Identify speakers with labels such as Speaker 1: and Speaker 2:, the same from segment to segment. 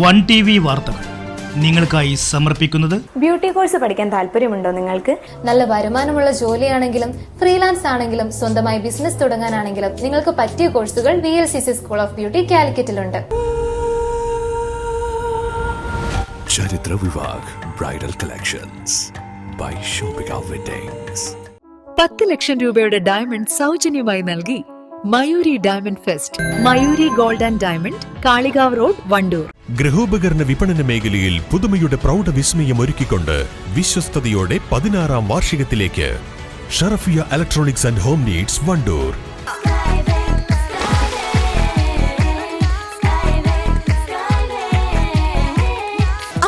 Speaker 1: One T V വാർത്തകൾ നിങ്ങൾക്കായി സമർപ്പിക്കുന്നത്
Speaker 2: ബ്യൂട്ടി കോഴ്സ് പഠിക്കാൻ താല്പര്യമുണ്ടോ നിങ്ങൾക്ക്?
Speaker 3: നല്ല വരുമാനമുള്ള ജോലിയാണെങ്കിലും ഫ്രീലാൻസ് ആണെങ്കിലും സ്വന്തമായി ബിസിനസ് തുടങ്ങാനാണെങ്കിലും നിങ്ങൾക്ക് പറ്റിയ കോഴ്സുകൾ V L C C school of beauty കാലിക്കറ്റിലുണ്ട്.
Speaker 4: ചരിത്ര Vivah bridal collections by shopping weddings.
Speaker 5: പത്ത് ലക്ഷം രൂപയുടെ ഡയമണ്ട് സൗജന്യമായി നൽകി Mayuri diamond fest Mayuri gold and diamond Kalikavu road Wandoor.
Speaker 6: ഗൃഹോപകരണ വിപണന മേഖലയിൽ പുതുമയുടെ പ്രൗഢ വിസ്മയം ഒരുക്കിക്കൊണ്ട് വിശ്വസ്തയോടെ പതിനാറാം വാർഷികത്തിലേക്ക്. Sharafiya electronics and home needs Wandoor.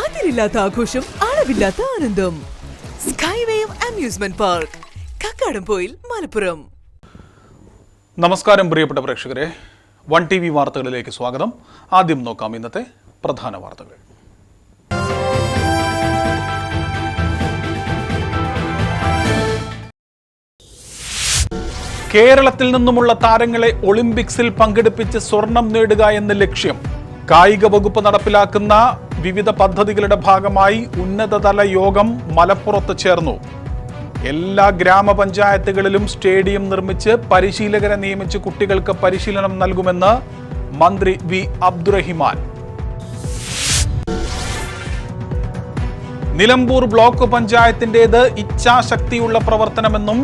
Speaker 7: അതിരില്ലാത്ത ആഘോഷം അളവില്ലാത്ത ആനന്ദം. Skywave amusement park Kakkadampoyil Malappuram.
Speaker 8: നമസ്കാരം പ്രിയപ്പെട്ട പ്രേക്ഷകരെ. വൺ ടി വി വാർത്തകളിലേക്ക് സ്വാഗതം. ആദ്യം നോക്കാം ഇന്നത്തെ പ്രധാന വാർത്തകൾ. കേരളത്തിൽ നിന്നുമുള്ള താരങ്ങളെ ഒളിമ്പിക്സിൽ പങ്കെടുപ്പിച്ച് സ്വർണം നേടുക എന്ന ലക്ഷ്യം. കായിക വകുപ്പ് നടപ്പിലാക്കുന്ന വിവിധ പദ്ധതികളുടെ ഭാഗമായി ഉന്നതതല യോഗം മലപ്പുറത്ത് ചേർന്നു. എല്ലാ ഗ്രാമപഞ്ചായത്തുകളിലും സ്റ്റേഡിയം നിർമ്മിച്ച് പരിശീലകരെ നിയമിച്ച് കുട്ടികൾക്ക് പരിശീലനം നൽകുമെന്ന് മന്ത്രി വി അബ്ദുറഹിമാൻ. നിലമ്പൂർ ബ്ലോക്ക് പഞ്ചായത്തിന്റെത് ഇച്ഛാശക്തിയുള്ള പ്രവർത്തനമെന്നും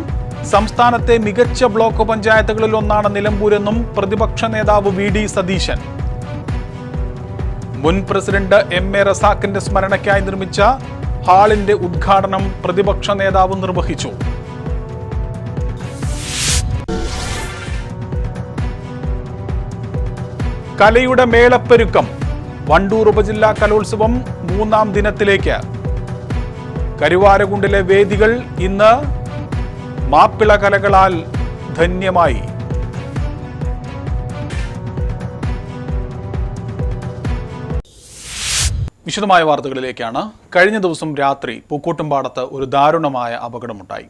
Speaker 8: സംസ്ഥാനത്തെ മികച്ച ബ്ലോക്ക് പഞ്ചായത്തുകളിൽ ഒന്നാണ് നിലമ്പൂരെന്നും പ്രതിപക്ഷ നേതാവ് വി ഡി സതീശൻ. മുൻ പ്രസിഡന്റ് എം എ റസാഖിന്റെ സ്മരണയ്ക്കായി നിർമ്മിച്ച ഹാളിന്റെ ഉദ്ഘാടനം പ്രതിപക്ഷ നേതാവ് നിർവഹിച്ചു. കലയുടെ മേളപ്പെരുക്കം വണ്ടൂർ ഉപജില്ലാ കലോത്സവം മൂന്നാം ദിനത്തിലേക്ക്. കരുവാരകുണ്ടിലെ വേദികൾ ഇന്ന് മാപ്പിള കലകളാൽ ധന്യമായി. വിശദമായ വാർത്തകളിലേക്കാണ്. കഴിഞ്ഞ ദിവസം രാത്രി പൂക്കോട്ടുംപാടത്ത് ഒരു ദാരുണമായ അപകടമുണ്ടായി.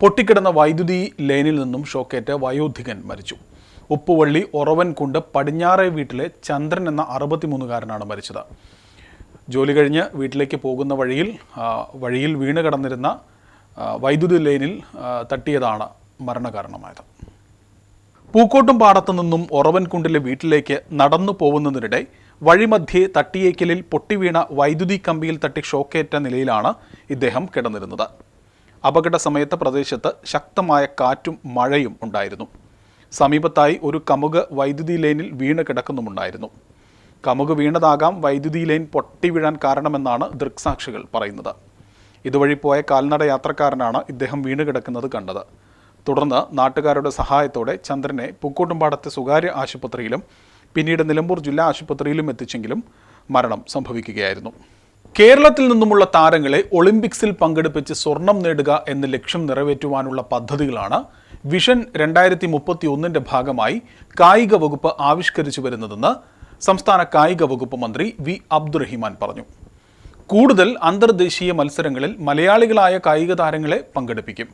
Speaker 8: പൊട്ടിക്കിടന്ന വൈദ്യുതി ലൈനിൽ നിന്നും ഷോക്കേറ്റ് വയോധികൻ മരിച്ചു. ഉപ്പുവള്ളി ഒറവൻകുണ്ട് പടിഞ്ഞാറേ വീട്ടിലെ ചന്ദ്രൻ എന്ന അറുപത്തിമൂന്നുകാരനാണ് മരിച്ചത്. ജോലി കഴിഞ്ഞ് വീട്ടിലേക്ക് പോകുന്ന വഴിയിൽ വഴിയിൽ വീണ് കിടന്നിരുന്ന വൈദ്യുതി ലൈനിൽ തട്ടിയതാണ് മരണകാരണമായത്. പൂക്കോട്ടും പാടത്തു നിന്നും ഒറവൻകുണ്ടിലെ വീട്ടിലേക്ക് നടന്നു പോകുന്നതിനിടെ വഴിമധ്യേ തട്ടിയേക്കലിൽ പൊട്ടിവീണ വൈദ്യുതി കമ്പിയിൽ തട്ടി ഷോക്കേറ്റ നിലയിലാണ് ഇദ്ദേഹം കിടന്നിരുന്നത്. അപകട സമയത്ത് പ്രദേശത്ത് ശക്തമായ കാറ്റും മഴയും ഉണ്ടായിരുന്നു. സമീപത്തായി ഒരു കമുക് വൈദ്യുതി ലൈനിൽ വീണ് കിടക്കുന്നുമുണ്ടായിരുന്നു. കമുക് വീണതാകാം വൈദ്യുതി ലൈൻ പൊട്ടി വീഴാൻ കാരണമെന്നാണ് ദൃക്സാക്ഷികൾ പറയുന്നത്. ഇതുവഴി പോയ കാൽനട യാത്രക്കാരനാണ് ഇദ്ദേഹം വീണ് കിടക്കുന്നത് കണ്ടത്. തുടർന്ന് നാട്ടുകാരുടെ സഹായത്തോടെ ചന്ദ്രനെ പൂക്കോട്ടുംപാടത്തെ സ്വകാര്യ ആശുപത്രിയിലും പിന്നീട് നിലമ്പൂർ ജില്ലാ ആശുപത്രിയിലും എത്തിച്ചെങ്കിലും മരണം സംഭവിക്കുകയായിരുന്നു. കേരളത്തിൽ നിന്നുമുള്ള താരങ്ങളെ ഒളിമ്പിക്സിൽ പങ്കെടുപ്പിച്ച് സ്വർണം നേടുക എന്ന ലക്ഷ്യം നിറവേറ്റുവാനുള്ള പദ്ധതികളാണ് വിഷൻ രണ്ടായിരത്തി മുപ്പത്തി ഒന്നിന്റെ ഭാഗമായി കായിക വകുപ്പ് ആവിഷ്കരിച്ചു വരുന്നതെന്ന് സംസ്ഥാന കായിക വകുപ്പ് മന്ത്രി വി അബ്ദുറഹിമാൻ പറഞ്ഞു. കൂടുതൽ അന്തർദേശീയ മത്സരങ്ങളിൽ മലയാളികളായ കായിക താരങ്ങളെ പങ്കെടുപ്പിക്കും.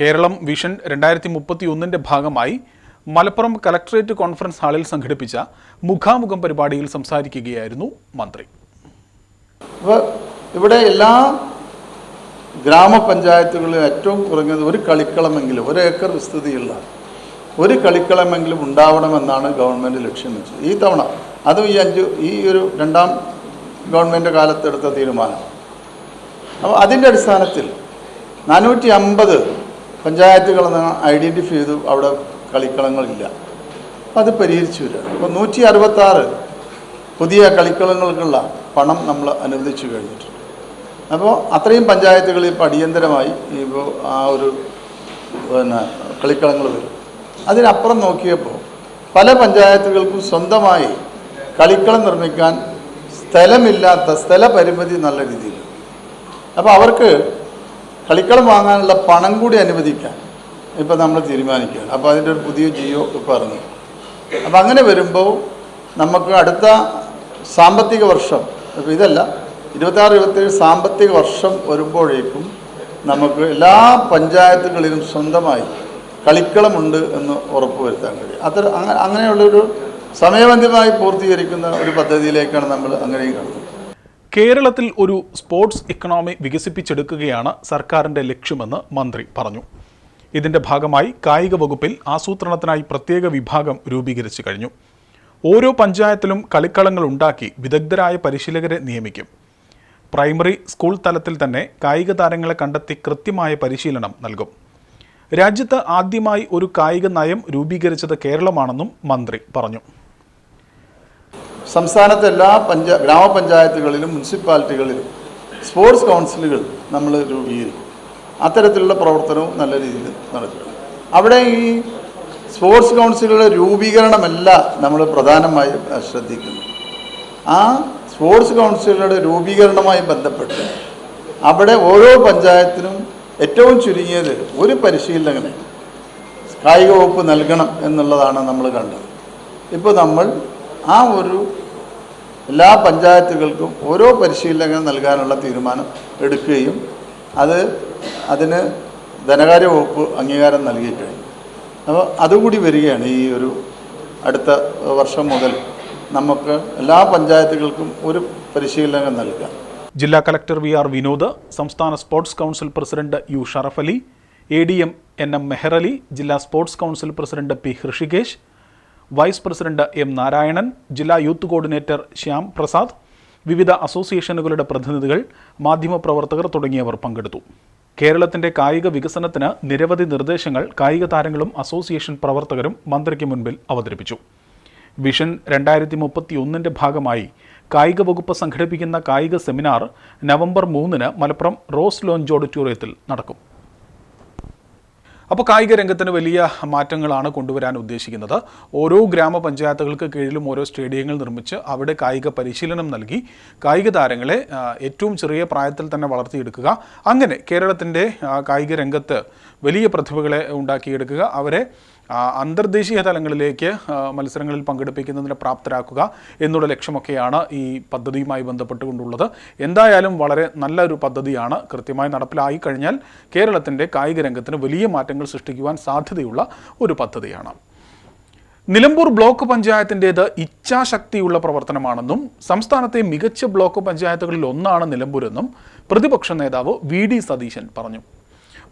Speaker 8: കേരളം വിഷൻ രണ്ടായിരത്തി മുപ്പത്തി ഒന്നിന്റെ ഭാഗമായി മലപ്പുറം കലക്ടറേറ്റ് കോൺഫറൻസ് ഹാളിൽ സംഘടിപ്പിച്ച മുഖാമുഖം പരിപാടിയിൽ സംസാരിക്കുകയായിരുന്നു മന്ത്രി.
Speaker 9: ഇവിടെ എല്ലാ ഗ്രാമപഞ്ചായത്തുകളിലും ഏറ്റവും കുറഞ്ഞത് ഒരു കളിക്കളമെങ്കിലും ഒരു ഏക്കർ വിസ്തൃതിയുള്ള ഒരു കളിക്കളമെങ്കിലും ഉണ്ടാവണമെന്നാണ് ഗവൺമെന്റ് ലക്ഷ്യം വെച്ചത്. ഈ തവണ അതും ഈ അഞ്ച് ഈ ഒരു രണ്ടാം ഗവൺമെന്റ് കാലത്തെടുത്ത തീരുമാനം. അപ്പോൾ അതിന്റെ അടിസ്ഥാനത്തിൽ നാനൂറ്റി അമ്പത് പഞ്ചായത്തുകൾ ഐഡന്റിഫൈ ചെയ്തു അവിടെ കളിക്കളങ്ങളില്ല. അപ്പോൾ അത് പരിഹരിച്ചു വരികയാണ് അപ്പോൾ നൂറ്റി അറുപത്താറ് പുതിയ കളിക്കളങ്ങൾക്കുള്ള പണം നമ്മൾ അനുവദിച്ചു കഴിഞ്ഞിട്ടുണ്ട്. അപ്പോൾ അത്രയും പഞ്ചായത്തുകളിൽ ഇപ്പോൾ അടിയന്തരമായി ഇപ്പോൾ ആ ഒരു പിന്നെ കളിക്കളങ്ങൾ വരും. അതിനപ്പുറം നോക്കിയപ്പോൾ പല പഞ്ചായത്തുകൾക്കും സ്വന്തമായി കളിക്കളം നിർമ്മിക്കാൻ സ്ഥലമില്ലാത്ത സ്ഥലപരിമിതി നല്ല രീതിയിൽ. അപ്പോൾ അവർക്ക് കളിക്കളം വാങ്ങാനുള്ള പണം കൂടി അനുവദിക്കാൻ ഇപ്പോൾ നമ്മൾ തീരുമാനിക്കുകയാണ്. അപ്പോൾ അതിന്റെ ഒരു പുതിയ ജിയോ ഇപ്പോൾ ഇറങ്ങി. അപ്പോൾ അങ്ങനെ വരുമ്പോൾ നമുക്ക് അടുത്ത സാമ്പത്തിക വർഷം ഇപ്പോൾ ഇതല്ല ഇരുപത്താറ് ഇരുപത്തേഴ് സാമ്പത്തിക വർഷം വരുമ്പോഴേക്കും നമുക്ക് എല്ലാ പഞ്ചായത്തുകളിലും സ്വന്തമായി കളിക്കളമുണ്ട് എന്ന് ഉറപ്പുവരുത്താൻ കഴിയും. അത്ര അങ്ങ- അങ്ങനെയുള്ളൊരു സമയബന്ധിതമായി പൂർത്തീകരിക്കുന്ന ഒരു പദ്ധതിയിലേക്കാണ് നമ്മൾ അങ്ങനെയും കാണുന്നത്
Speaker 8: കേരളത്തിൽ ഒരു സ്പോർട്സ് ഇക്കണോമി വികസിപ്പിച്ചെടുക്കുകയാണ് സർക്കാരിന്റെ ലക്ഷ്യമെന്ന് മന്ത്രി പറഞ്ഞു. ഇതിന്റെ ഭാഗമായി കായിക വകുപ്പിൽ ആസൂത്രണത്തിനായി പ്രത്യേക വിഭാഗം രൂപീകരിച്ചു കഴിഞ്ഞു. ഓരോ പഞ്ചായത്തിലും കളിക്കളങ്ങൾ ഉണ്ടാക്കി വിദഗ്ധരായ പരിശീലകരെ നിയമിക്കും. പ്രൈമറി സ്കൂൾ തലത്തിൽ തന്നെ കായിക താരങ്ങളെ കണ്ടെത്തി കൃത്യമായ പരിശീലനം നൽകും. രാജ്യത്ത് ആദ്യമായി ഒരു കായിക നയം രൂപീകരിച്ചത് കേരളമാണെന്നും മന്ത്രി പറഞ്ഞു.
Speaker 9: സംസ്ഥാനത്തെ എല്ലാ പഞ്ചാ ഗ്രാമപഞ്ചായത്തുകളിലും മുനിസിപ്പാലിറ്റികളിലും സ്പോർട്സ് കൗൺസിലുകൾ നമ്മൾ രൂപീകരിക്കും. അത്തരത്തിലുള്ള പ്രവർത്തനവും നല്ല രീതിയിൽ നടത്തുക അവിടെ ഈ സ്പോർട്സ് കൗൺസിലുകളുടെ രൂപീകരണമല്ല നമ്മൾ പ്രധാനമായും ശ്രദ്ധിക്കുന്നത്. ആ സ്പോർട്സ് കൗൺസിലുകളുടെ രൂപീകരണവുമായി ബന്ധപ്പെട്ട് അവിടെ ഓരോ പഞ്ചായത്തിനും ഏറ്റവും ചുരുങ്ങിയത് ഒരു പരിശീലകന് കായിക വകുപ്പ് നൽകണം എന്നുള്ളതാണ് നമ്മൾ കണ്ടത്. ഇപ്പോൾ നമ്മൾ ആ ഒരു എല്ലാ പഞ്ചായത്തുകൾക്കും ഓരോ പരിശീലകൻ നൽകാനുള്ള തീരുമാനം എടുക്കുകയും അത് അതിന് ധനകാര്യ വകുപ്പ് അംഗീകാരം നൽകി കഴിഞ്ഞു അപ്പോൾ അതുകൂടി വരികയാണ് ഈ ഒരു അടുത്ത വർഷം മുതൽ നമുക്ക് എല്ലാ പഞ്ചായത്തുകൾക്കും ഒരു പരിശീലകൻ നൽകാം
Speaker 8: ജില്ലാ കലക്ടർ വി ആർ വിനോദ് സംസ്ഥാന sports council president U Sharaf Ali A D M N M Meharali ജില്ലാ sports council president P Hrishikesh vice president M Narayanan ജില്ലാ യൂത്ത് കോർഡിനേറ്റർ ശ്യാം പ്രസാദ് വിവിധ അസോസിയേഷനുകളുടെ പ്രതിനിധികൾ മാധ്യമപ്രവർത്തകർ തുടങ്ങിയവർ പങ്കെടുത്തു. കേരളത്തിന്റെ കായിക വികസനത്തിന് നിരവധി നിർദ്ദേശങ്ങൾ കായിക താരങ്ങളും അസോസിയേഷൻ പ്രവർത്തകരും മന്ത്രിക്ക് മുൻപിൽ അവതരിപ്പിച്ചു. വിഷൻ രണ്ടായിരത്തി മുപ്പത്തി ഒന്നിന്റെ ഭാഗമായി കായിക വകുപ്പ് സംഘടിപ്പിക്കുന്ന കായിക സെമിനാർ നവംബർ മൂന്നിന് മലപ്പുറം റോസ് ലോഞ്ച് ഓഡിറ്റോറിയത്തിൽ നടക്കും. അപ്പോൾ കായിക രംഗത്തിന് വലിയ മാറ്റങ്ങളാണ് കൊണ്ടുവരാൻ ഉദ്ദേശിക്കുന്നത്. ഓരോ ഗ്രാമപഞ്ചായത്തുകൾക്ക് കീഴിലും ഓരോ സ്റ്റേഡിയങ്ങൾ നിർമ്മിച്ച് അവിടെ കായിക പരിശീലനം നൽകി കായിക താരങ്ങളെ ഏറ്റവും ചെറിയ പ്രായത്തിൽ തന്നെ വളർത്തിയെടുക്കുക. അങ്ങനെ കേരളത്തിന്റെ കായിക രംഗത്ത് വലിയ പ്രതിഭകളെ ഉണ്ടാക്കിയെടുക്കുക. അവരെ അന്തർദേശീയ തലങ്ങളിലേക്ക് മത്സരങ്ങളിൽ പങ്കെടുപ്പിക്കുന്നതിന് പ്രാപ്തരാക്കുക എന്നുള്ള ലക്ഷ്യമൊക്കെയാണ് ഈ പദ്ധതിയുമായി ബന്ധപ്പെട്ടുകൊണ്ടുള്ളത്. എന്തായാലും വളരെ നല്ലൊരു പദ്ധതിയാണ് കൃത്യമായി നടപ്പിലായി കഴിഞ്ഞാൽ കേരളത്തിന്റെ കായിക രംഗത്തിന് വലിയ മാറ്റങ്ങൾ സൃഷ്ടിക്കുവാൻ സാധ്യതയുള്ള ഒരു പദ്ധതിയാണ്. നിലമ്പൂർ ബ്ലോക്ക് പഞ്ചായത്തിന്റേത് ഇച്ഛാശക്തിയുള്ള പ്രവർത്തനമാണെന്നും സംസ്ഥാനത്തെ മികച്ച ബ്ലോക്ക് പഞ്ചായത്തുകളിൽ ഒന്നാണ് നിലമ്പൂരെന്നും പ്രതിപക്ഷ നേതാവ് വി ഡി സതീശൻ പറഞ്ഞു.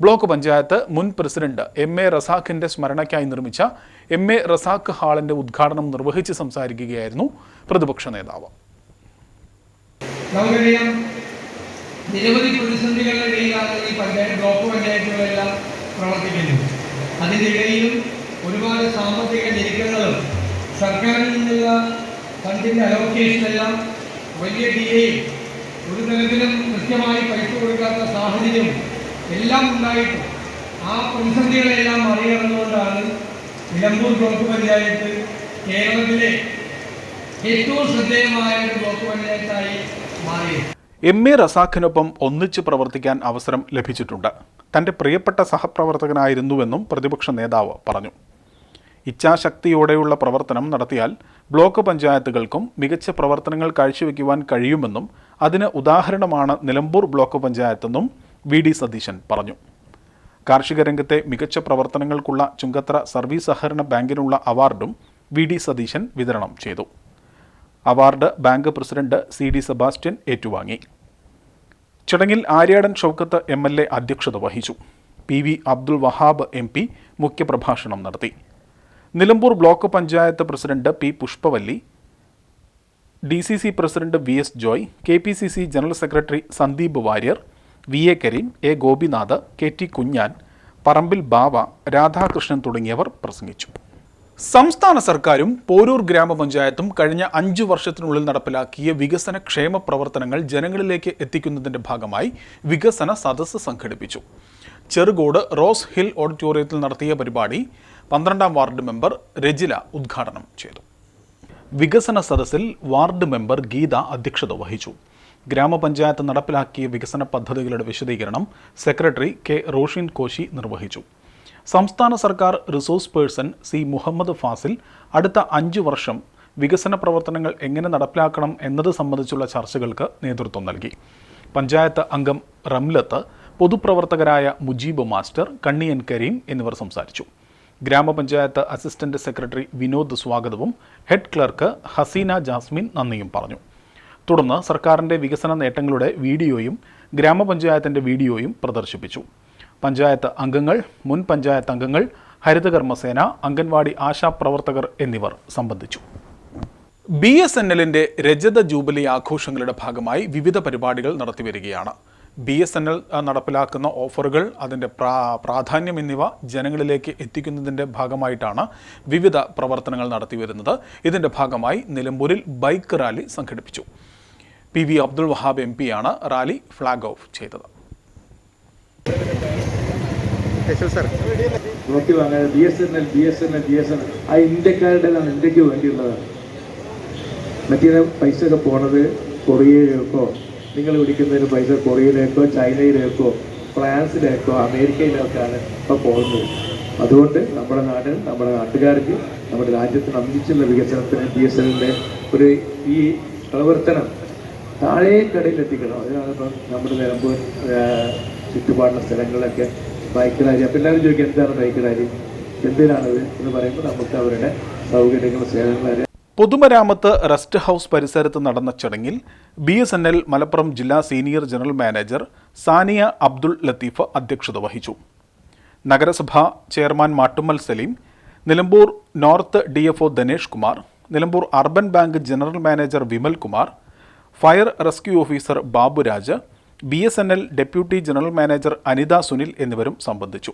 Speaker 8: ബ്ലോക്ക് പഞ്ചായത്ത് മുൻ പ്രസിഡന്റ് എം എ റസാഖിന്റെ സ്മരണയ്ക്കായി നിർമ്മിച്ച എം എ റസാഖ് ഹാളിന്റെ ഉദ്ഘാടനം നിർവഹിച്ച് സംസാരിക്കുകയായിരുന്നു പ്രതിപക്ഷ നേതാവ്.
Speaker 10: നമുക്കറിയാം നിരവധി ഈ പഞ്ചായത്ത് ബ്ലോക്ക് പഞ്ചായത്തുകളെല്ലാം പ്രവർത്തിക്കുന്നത്. അതിന്റെ ഇടയിലും ഒരുപാട് സാമ്പത്തിക ഞെരുക്കങ്ങളും സർക്കാരിൽ നിന്നുള്ള ഫണ്ടിന്റെ അലോക്കേഷനെല്ലാം വലിയ ഡിലേയും ഒരു തരത്തിലും കൃത്യമായി പൈസ കൊടുക്കാത്ത സാഹചര്യം എല്ലാം ഉണ്ടായിട്ട് ആ പ്രതിസന്ധികളെല്ലാം മറികടന്നുകൊണ്ടാണ് നിലമ്പൂർ ബ്ലോക്ക് പഞ്ചായത്ത് കേരളത്തിലെ ഏറ്റവും ശ്രദ്ധേയമായ ഒരു ബ്ലോക്ക് പഞ്ചായത്തായി മാറിയത്.
Speaker 8: എം എ റസാഖിനൊപ്പം ഒന്നിച്ച് പ്രവർത്തിക്കാൻ അവസരം ലഭിച്ചിട്ടുണ്ട്. തന്റെ പ്രിയപ്പെട്ട സഹപ്രവർത്തകനായിരുന്നുവെന്നും പ്രതിപക്ഷ നേതാവ് പറഞ്ഞു. ഇച്ഛാശക്തിയോടെയുള്ള പ്രവർത്തനം നടത്തിയാൽ ബ്ലോക്ക് പഞ്ചായത്തുകൾക്കും മികച്ച പ്രവർത്തനങ്ങൾ കാഴ്ചവെക്കുവാൻ കഴിയുമെന്നും അതിന് ഉദാഹരണമാണ് നിലമ്പൂർ ബ്ലോക്ക് പഞ്ചായത്തെന്നും വി ഡി സതീശൻ പറഞ്ഞു. കാർഷിക രംഗത്തെ മികച്ച പ്രവർത്തനങ്ങൾക്കുള്ള ചുങ്കത്ര സർവീസ് സഹകരണ ബാങ്കിനുള്ള അവാർഡും വി ഡി സതീശൻ വിതരണം ചെയ്തു. Award bank president C D Sebastian ഏറ്റുവാങ്ങി. ചടങ്ങിൽ Aryadan Shoukath M L A അധ്യക്ഷത വഹിച്ചു. P V Abdul Wahab M P മുഖ്യപ്രഭാഷണം നടത്തി. Nilambur block panchayat president P Pushpavalli D C C president V S Joy K P C C general secretary Sandeep Warrier V A Kareem A Gopinath K T Kunjan Parambil Bava Radhakrishnan തുടങ്ങിയവർ പ്രസംഗിച്ചു. സംസ്ഥാന സർക്കാരും പോരൂർ ഗ്രാമപഞ്ചായത്തും കഴിഞ്ഞ അഞ്ചു വർഷത്തിനുള്ളിൽ നടപ്പിലാക്കിയ വികസന ക്ഷേമ പ്രവർത്തനങ്ങൾ ജനങ്ങളിലേക്ക് എത്തിക്കുന്നതിന്റെ ഭാഗമായി വികസന സദസ്സ് സംഘടിപ്പിച്ചു. ചെറുകോട് റോസ് ഹിൽ ഓഡിറ്റോറിയത്തിൽ നടത്തിയ പരിപാടി പന്ത്രണ്ടാം വാർഡ് മെമ്പർ രജില ഉദ്ഘാടനം ചെയ്തു. വികസന സദസ്സിൽ വാർഡ് മെമ്പർ ഗീത അധ്യക്ഷത വഹിച്ചു. ഗ്രാമപഞ്ചായത്ത് നടപ്പിലാക്കിയ വികസന പദ്ധതികളുടെ വിശദീകരണം സെക്രട്ടറി കെ റോഷിൻ കോശി നിർവഹിച്ചു. സംസ്ഥാന സർക്കാർ resource person C Muhammad Fasil അടുത്ത അഞ്ചു വർഷം വികസന പ്രവർത്തനങ്ങൾ എങ്ങനെ നടപ്പിലാക്കണം എന്നത് സംബന്ധിച്ചുള്ള ചർച്ചകൾക്ക് നേതൃത്വം നൽകി. പഞ്ചായത്ത് അംഗം റംലത്ത് പൊതുപ്രവർത്തകരായ മുജീബ് മാസ്റ്റർ കണ്ണിയൻ കരീം എന്നിവർ സംസാരിച്ചു. ഗ്രാമപഞ്ചായത്ത് അസിസ്റ്റന്റ് സെക്രട്ടറി വിനോദ് സ്വാഗതവും ഹെഡ് ക്ലർക്ക് ഹസീന ജാസ്മിൻ നന്ദിയും പറഞ്ഞു. തുടർന്ന് സർക്കാരിന്റെ വികസന നേട്ടങ്ങളുടെ വീഡിയോയും ഗ്രാമപഞ്ചായത്തിന്റെ വീഡിയോയും പ്രദർശിപ്പിച്ചു. പഞ്ചായത്ത് അംഗങ്ങൾ മുൻ പഞ്ചായത്ത് അംഗങ്ങൾ ഹരിതകർമ്മസേന അംഗൻവാടി ആശാപ്രവർത്തകർ എന്നിവർ സംബന്ധിച്ചു. ബി എസ് എൻ എല്ലിന്റെ രജത ജൂബിലി ആഘോഷങ്ങളുടെ ഭാഗമായി വിവിധ പരിപാടികൾ നടത്തിവരികയാണ്. ബി എസ് എൻ എൽ നടപ്പിലാക്കുന്ന ഓഫറുകൾ അതിന്റെ പ്രാ പ്രാധാന്യം എന്നിവ ജനങ്ങളിലേക്ക് എത്തിക്കുന്നതിന്റെ ഭാഗമായിട്ടാണ് വിവിധ പ്രവർത്തനങ്ങൾ നടത്തിവരുന്നത്. ഇതിന്റെ ഭാഗമായി നിലമ്പൂരിൽ ബൈക്ക് റാലി സംഘടിപ്പിച്ചു. P V Abdul Wahab M പിയാണ് റാലി ഫ്ലാഗ് ഓഫ് ചെയ്തത്.
Speaker 11: നോക്കി വാങ്ങാൻ B S N L B S N L B S N L. ആ ഇന്ത്യക്കാരുടേതാണ് ഇന്ത്യയ്ക്ക് വേണ്ടിയുള്ളതാണ് മറ്റേ പൈസ ഒക്കെ പോണത് കൊറിയയിലേക്കോ? നിങ്ങൾ വിളിക്കുന്നതിന് പൈസ കൊറിയയിലേക്കോ ചൈനയിലേക്കോ ഫ്രാൻസിലേക്കോ അമേരിക്കയിലേക്കാണ് ഇപ്പോൾ പോകുന്നത്. അതുകൊണ്ട് നമ്മുടെ നാട് നമ്മുടെ നാട്ടുകാർക്ക് നമ്മുടെ രാജ്യത്തിന് അന്തിച്ചുള്ള വികസനത്തിന് ബി എസ് എല്ലിന്റെ ഒരു ഈ പ്രവർത്തനം താഴേക്കടയിൽ എത്തിക്കണം അതിനാണ് ഇപ്പം നമ്മുടെ നിലമ്പൂർ ചുറ്റുപാടുള്ള സ്ഥലങ്ങളിലൊക്കെ ബൈക്ക് റാലി അപ്പം എല്ലാവരും ചോദിക്കും എന്താണ് ബൈക്ക് റാലി എന്തിനാണത് എന്ന് പറയുമ്പോൾ നമുക്ക് അവരുടെ സൗകര്യങ്ങളും സേവനങ്ങളും
Speaker 8: പൊതുമരാമത്ത് റെസ്റ്റ് ഹൗസ് പരിസരത്ത് നടന്ന ചടങ്ങിൽ B S N L Malappuram ജില്ലാ senior general manager Sania Abdul Latheef അധ്യക്ഷത വഹിച്ചു. നഗരസഭാ chairman Mattummal Saleem Nilambur north D F O Dinesh Kumar Nilambur urban bank general manager Vimal Kumar fire rescue officer Baburaj B S N L deputy general manager Anitha Sunil എന്നിവരും സംബന്ധിച്ചു.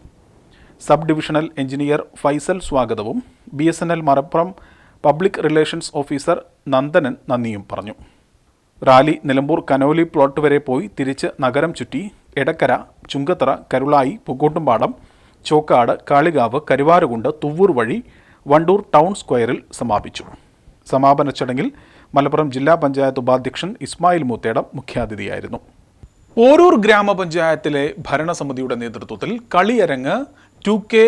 Speaker 8: Sub divisional engineer Faisal സ്വാഗതവും B S N L Malappuram public relations officer Nandanan നന്ദിയും പറഞ്ഞു. Rally Nilambur Conolly plot വരെ പോയി തിരിച്ച് നഗരം ചുറ്റി എടക്കര ചുങ്കത്തറ കരുളായി പൂക്കോട്ടുംപാടം ചോക്കാട് കാളികാവ് കരുവാരുകുണ്ട് തുവ്വൂർ വഴി വണ്ടൂർ ടൗൺ സ്ക്വയറിൽ സമാപിച്ചു. സമാപന ചടങ്ങിൽ മലപ്പുറം ജില്ലാ പഞ്ചായത്ത് ഉപാധ്യക്ഷൻ ഇസ്മായിൽ മൂത്തേടം മുഖ്യാതിഥിയായിരുന്നു. ഓരൂർ ഗ്രാമപഞ്ചായത്തിലെ ഭരണസമിതിയുടെ നേതൃത്വത്തിൽ Kaliyarangu two K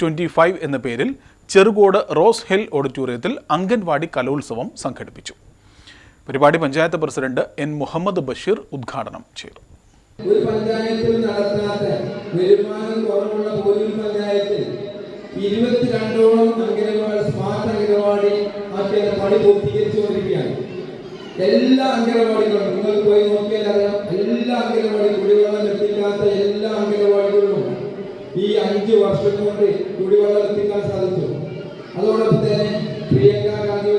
Speaker 8: twenty five എന്ന പേരിൽ ചെറുകോട് റോസ് ഹിൽ ഓഡിറ്റോറിയത്തിൽ അംഗൻവാടി കലോത്സവം സംഘടിപ്പിച്ചു. പരിപാടി പഞ്ചായത്ത് പ്രസിഡന്റ് എൻ മുഹമ്മദ് ബഷീർ ഉദ്ഘാടനം ചെയ്തു.
Speaker 10: ഒരു പഞ്ചായത്തിൽ നടത്താത്ത വരുമാനം കുറവുള്ള പോലും പഞ്ചായത്തിൽ ഇരുപത്തിരണ്ടോളം അംഗനവാടി സ്മാർട്ട് അംഗനവാടി ആക്കിയ പണി പൂർത്തീകരിച്ചുകൊണ്ടിരിക്കുകയാണ്. എല്ലാ അംഗനവാടികളും നിങ്ങൾ പോയി നോക്കിയാൽ അറിയാം എല്ലാ അംഗനവാടി കുടിവെള്ളം എത്തിക്കാത്ത എല്ലാ അംഗനവാടികളിലും ഈ അഞ്ച് വർഷം കൊണ്ട് കുടിവെള്ളം എത്തിക്കാൻ സാധിച്ചു. അതോടൊപ്പം തന്നെ പ്രിയങ്ക ഗാന്ധി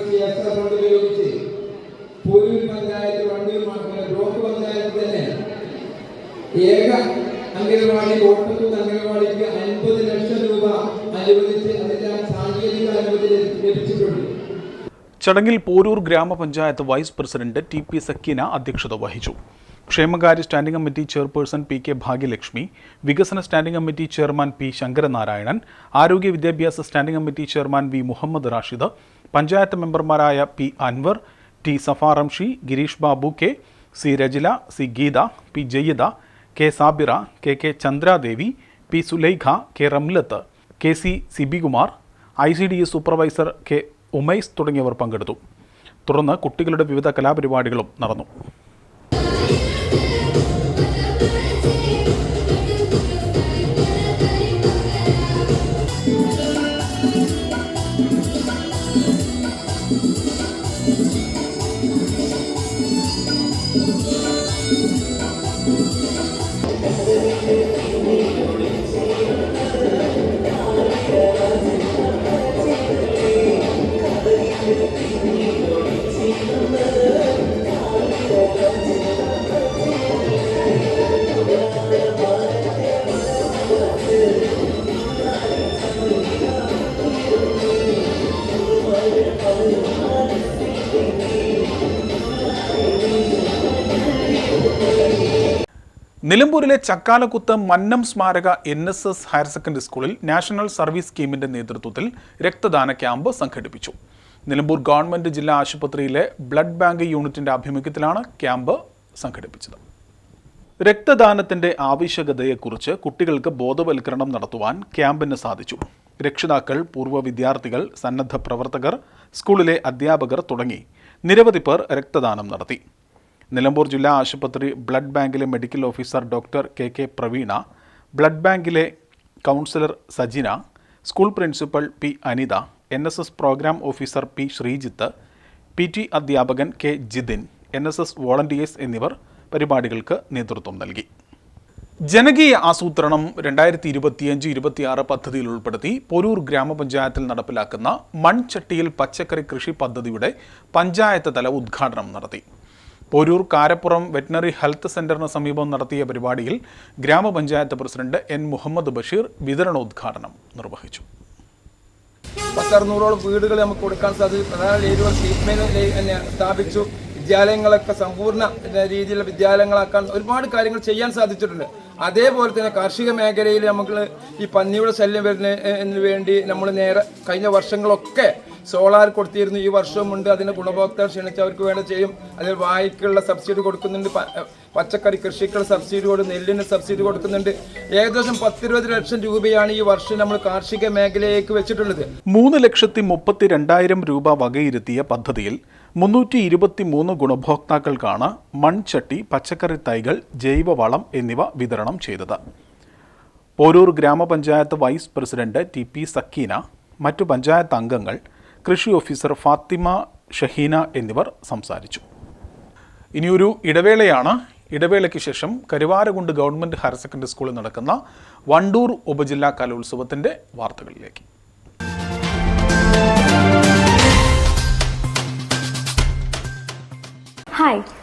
Speaker 8: ചടങ്ങിൽ പോരൂർ ഗ്രാമപഞ്ചായത്ത് vice president T P Sakeena അധ്യക്ഷത വഹിച്ചു. ക്ഷേമകാര്യ standing committee chairperson P K Bhagyalakshmi വികസന standing committee chairman P Sankaranarayanan ആരോഗ്യ വിദ്യാഭ്യാസ standing committee chairman V Muhammad Rashid panchayat മെമ്പർമാരായ P Anwar T Safaramshi Girish Babu K C Rajila C Geetha P Jayyada K Sabira K K Chandradevi P Sulaikha K Ramlath K C Sibikumar I C D S supervisor K Umais തുടങ്ങിയവർ പങ്കെടുത്തു. തുടർന്ന് കുട്ടികളുടെ വിവിധ കലാപരിപാടികളും നടന്നു. നിലമ്പൂരിലെ ചക്കാലക്കുത്ത് മന്നം സ്മാരക N S S higher secondary സ്കൂളിൽ നാഷണൽ സർവീസ് സ്കീമിന്റെ നേതൃത്വത്തിൽ രക്തദാന ക്യാമ്പ് സംഘടിപ്പിച്ചു. നിലമ്പൂർ ഗവൺമെന്റ് ജില്ലാ ആശുപത്രിയിലെ ബ്ലഡ് ബാങ്ക് യൂണിറ്റിന്റെ ആഭിമുഖ്യത്തിലാണ് ക്യാമ്പ് സംഘടിപ്പിച്ചത്. രക്തദാനത്തിന്റെ ആവശ്യകതയെക്കുറിച്ച് കുട്ടികൾക്ക് ബോധവൽക്കരണം നടത്തുവാൻ ക്യാമ്പിന് സാധിച്ചു. രക്ഷിതാക്കൾ പൂർവ വിദ്യാർത്ഥികൾ സന്നദ്ധ പ്രവർത്തകർ സ്കൂളിലെ അധ്യാപകർ തുടങ്ങി. നിരവധി പേർ രക്തദാനം നടത്തി. നിലമ്പൂർ ജില്ലാ ആശുപത്രി ബ്ലഡ് ബാങ്കിലെ medical officer doctor K K Praveena blood ബാങ്കിലെ counsellor Sajina school principal P Anitha N S S programme officer P Sreejith P T അധ്യാപകൻ K Jithin N S S volunteers എന്നിവർ പരിപാടികൾക്ക് നേതൃത്വം നൽകി. ജനകീയ ആസൂത്രണം രണ്ടായിരത്തി ഇരുപത്തിയഞ്ച് ഇരുപത്തിയാറ് പദ്ധതിയിൽ ഉൾപ്പെടുത്തി പൊരൂർ ഗ്രാമപഞ്ചായത്തിൽ നടപ്പിലാക്കുന്ന മൺചട്ടിയിൽ പച്ചക്കറി കൃഷി പദ്ധതിയുടെ പഞ്ചായത്ത് തല ഉദ്ഘാടനം നടത്തി. പൊരൂർ കാരപ്പുറം വെറ്റിനറി ഹെൽത്ത് സെന്ററിന് സമീപം നടത്തിയ പരിപാടിയിൽ ഗ്രാമപഞ്ചായത്ത് പ്രസിഡന്റ് എൻ മുഹമ്മദ് ബഷീർ വിതരണോദ്ഘാടനം നിർവഹിച്ചു.
Speaker 10: പത്തറുന്നൂറോളം വീടുകൾ നമുക്ക് കൊടുക്കാൻ സാധിച്ചു. പ്രധാന രീതികൾ ട്രീറ്റ്മെന്റ് സ്ഥാപിച്ചു. വിദ്യാലയങ്ങളൊക്കെ സമ്പൂർണ രീതിയിലുള്ള വിദ്യാലയങ്ങളാക്കാൻ ഒരുപാട് കാര്യങ്ങൾ ചെയ്യാൻ സാധിച്ചിട്ടുണ്ട്. അതേപോലെ തന്നെ കാർഷിക മേഖലയിൽ നമുക്ക് ഈ പന്നിയുടെ ശല്യം വരുന്നതിന് വേണ്ടി നമ്മൾ നേരെ കഴിഞ്ഞ വർഷങ്ങളൊക്കെ സോളാർ കൊടുത്തിരുന്നു. ഈ വർഷവുമുണ്ട് അതിന് ഗുണഭോക്താവ് ക്ഷണിച്ച് അവർക്ക് വേണ്ട ചെയ്യും. അതിൽ വായ്ക്കുള്ള സബ്സിഡി കൊടുക്കുന്നുണ്ട്. പച്ചക്കറി കൃഷിക്കുള്ള സബ്സിഡി കൊടുക്കും നെല്ലിന് സബ്സിഡി കൊടുക്കുന്നുണ്ട്. ഏകദേശം പത്തിരുപത് ലക്ഷം രൂപയാണ് ഈ വർഷം നമ്മൾ കാർഷിക മേഖലയിലേക്ക് വെച്ചിട്ടുള്ളത്.
Speaker 8: മൂന്ന് ലക്ഷത്തി മുപ്പത്തി രണ്ടായിരം രൂപ വകയിരുത്തിയ പദ്ധതിയിൽ മുന്നൂറ്റി ഇരുപത്തി മൂന്ന് ഗുണഭോക്താക്കൾക്കാണ് മൺചട്ടി പച്ചക്കറി തൈകൾ ജൈവവളം എന്നിവ വിതരണം ചെയ്തത്. പോരൂർ ഗ്രാമപഞ്ചായത്ത് vice president T P Sakeena മറ്റു പഞ്ചായത്ത് അംഗങ്ങൾ കൃഷി ഓഫീസർ ഫാത്തിമ ഷഹീന എന്നിവർ സംസാരിച്ചു. ഇനിയൊരു ഇടവേളയാണ്. ഇടവേളയ്ക്ക് ശേഷം കരുവാരകുണ്ട് ഗവൺമെന്റ് ഹയർ സെക്കൻഡറി സ്കൂളിൽ നടക്കുന്ന വണ്ടൂർ ഉപജില്ലാ കലോത്സവത്തിന്റെ വാർത്തകളിലേക്ക്.
Speaker 2: ഹായ്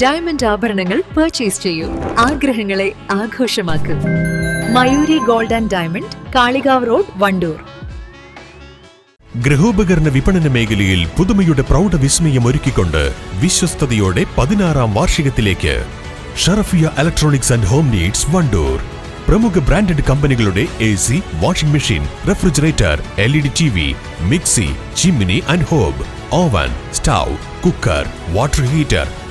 Speaker 5: ഡയമണ്ട് ആഭരണങ്ങൾ പർച്ചേസ് ചെയ്യൂ. ആഗ്രഹങ്ങളെ ആഘോഷമാക്കൂ. Mayoori gold and diamond Kalikavu road Wandoor.
Speaker 6: ഗൃഹോപകരണ വിപണന മേഖലയിൽ പുതുമയുടെ പ്രൗഢ വിസ്മയം ഒരുക്കിക്കൊണ്ട് വിശ്വസ്തയോടെ പതിനാറാം വാർഷികത്തിലേക്ക് Sharafiya electronics and home needs Wandoor. പ്രമുഖ ബ്രാൻഡഡ് കമ്പനികളുടെ A C washing machine refrigerator L E D T V mixie chimney and hob oven stove cooker water heater